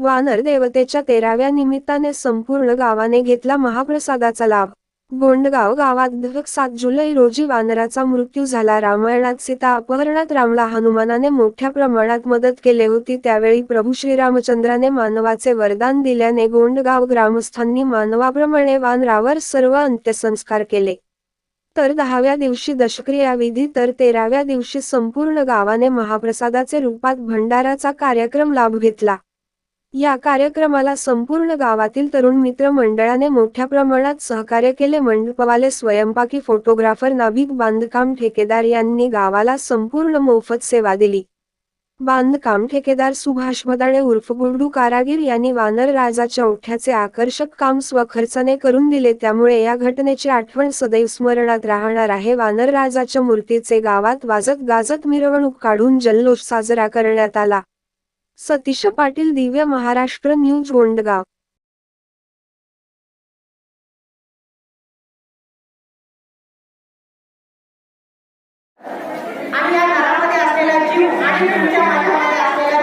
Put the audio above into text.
वानर देवतेच्या तेराव्या निमित्ताने संपूर्ण गावाने घेतला महाप्रसादाचा लाभ. गोंडगाव गावात दिवक सात जुलै रोजी वानराचा मृत्यू झाला. रामायणात सीता अपहरणात रामला हनुमानाने मोठ्या प्रमाणात मदत केली होती. त्यावेळी प्रभू श्रीरामचंद्राने मानवाचे वरदान दिल्याने गोंडगाव ग्रामस्थांनी मानवाप्रमाणे वानरावर सर्व अंत्यसंस्कार केले. तर दहाव्या दिवशी दशक्रिया विधी तर तेराव्या दिवशी संपूर्ण गावाने महाप्रसादाचे रूपात भंडाराचा कार्यक्रम लाभ घेतला. या कार्यक्रमाला संपूर्ण गावातील तरुण मित्र मंडळाने मोठ्या प्रमाणात सहकार्य केले. मंडपवाले स्वयंपाकी फोटोग्राफर नाभिक बांधकाम ठेकेदार यांनी गावाला संपूर्ण मोफत सेवा दिली. बांधकाम ठेकेदार सुभाष भदाणे उर्फ गुरडू कारागीर यांनी वानर राजाच्या ओठ्याचे आकर्षक काम स्वखर्चाने करून दिले. त्यामुळे या घटनेची आठवण सदैव स्मरणात राहणार आहे. वानर राजाच्या मूर्तीचे गावात वाजत गाजत मिरवणूक काढून जल्लोष साजरा करण्यात आला. सतीश पाटील दिव्य महाराष्ट्र न्यूज गोंडगाव. आणि या घरामध्ये असलेला जीव आणि तुमच्या माझ्यामध्ये असलेला